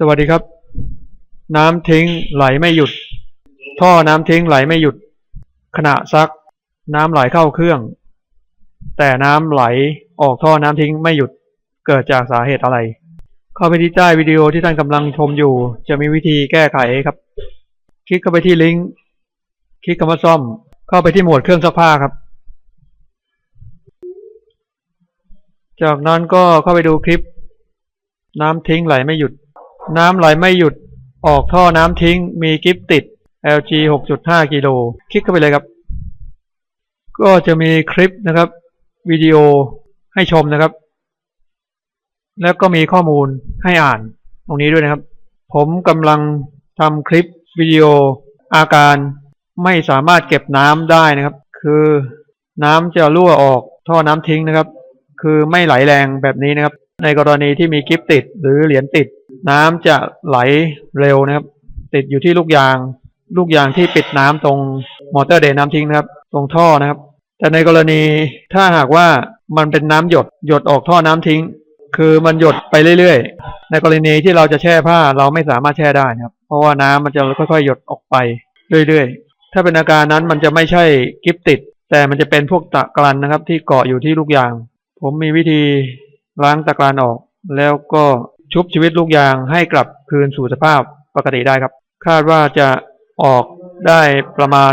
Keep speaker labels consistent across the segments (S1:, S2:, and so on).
S1: สวัสดีครับ น้ำทิ้งไหลไม่หยุด ท่อน้ำทิ้งไหลไม่หยุด ขณะซัก น้ำไหลเข้าเครื่อง แต่น้ำไหลออกท่อน้ำทิ้งไม่หยุดเกิดจากสาเหตุอะไร เข้าไปที่ใต้วิดีโอที่ท่านกำลังชมอยู่ จะมีวิธีแก้ไขครับ คลิกเข้าไปที่ลิงก์คลิกคำว่าซ่อม เข้าไปที่หมวดเครื่องซักผ้าครับ จากนั้นก็เข้าไปดูคลิป น้ำทิ้งไหลไม่หยุด น้ำไหลไม่หยุดออกท่อน้ำทิ้ง มีกิฟติด LG 6.5 กิโล คลิกเข้าไปเลยครับ ก็จะมีคลิปนะครับวิดีโอให้ชมนะครับ แล้วก็มีข้อมูลให้อ่านตรงนี้ด้วยนะครับ ผมกำลังทำคลิปวิดีโออาการไม่สามารถเก็บน้ำได้นะครับ คือน้ำจะรั่วออกท่อน้ำทิ้งนะครับ คือไม่ไหลแรงแบบนี้นะครับ ในกรณีที่มีกิฟติดหรือเหรียญติด น้ำจะไหลเร็วนะครับ ติดอยู่ที่ลูกยาง ลูกยางที่ปิดน้ำตรงมอเตอร์เดนน้ำทิ้งนะครับ ตรงท่อนะครับ แต่ในกรณีถ้าหากว่ามันเป็นน้ำหยดหยดออกท่อน้ำทิ้ง คือมันหยดไปเรื่อยๆ ในกรณีที่เราจะแช่ผ้าเราไม่สามารถแช่ได้นะครับ เพราะว่าน้ำมันจะค่อยๆ หยดออกไปเรื่อยๆ ถ้าเป็นอาการนั้นมันจะไม่ใช่กิฟติด แต่มันจะเป็นพวกตะกรันนะครับ ที่เกาะอยู่ที่ลูกยาง ผมมีวิธีล้างตะกรันออก แล้วก็ ชุบชีวิตลูกยางให้กลับคืนสู่สภาพปกติได้ครับ คาดว่าจะออกได้ประมาณ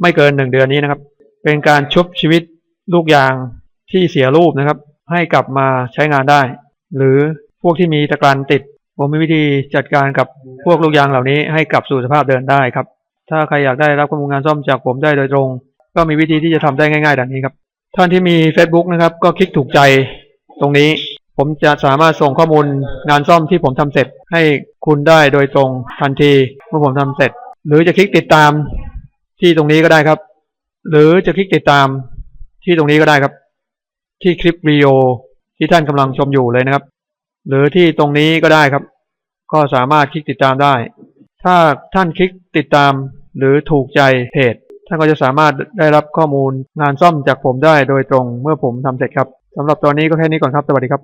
S1: ไม่เกินหนึ่งเดือนนี้นะครับ เป็นการชุบชีวิตลูกยางที่เสียรูปนะครับ ให้กลับมาใช้งานได้ หรือพวกที่มีตะกรันติด ผมมีวิธีจัดการกับพวกลูกยางเหล่านี้ให้กลับสู่สภาพเดิมได้ครับ ถ้าใครอยากได้รับข้อมูลงานซ่อมจากผมได้โดยตรง ก็มีวิธีที่จะทำได้ง่ายๆดังนี้ครับ ท่านที่มี Facebook นะครับ ก็คลิกถูกใจตรงนี้ ผมจะสามารถส่งข้อมูลงานซ่อมที่ผมทำเสร็จให้คุณได้โดยตรงทันทีเมื่อผมทำเสร็จ หรือจะคลิกติดตามที่ตรงนี้ก็ได้ครับ หรือจะคลิกติดตามที่ตรงนี้ก็ได้ครับ ที่คลิปวิดีโอที่ท่านกำลังชมอยู่เลยนะครับ หรือที่ตรงนี้ก็ได้ครับ ก็สามารถคลิกติดตามได้ ถ้าท่านคลิกติดตามหรือถูกใจเพจท่านก็จะสามารถได้รับข้อมูลงานซ่อมจากผมได้โดยตรงเมื่อผมทำเสร็จครับสำหรับตอนนี้ก็แค่นี้ก่อนครับ สวัสดีครับ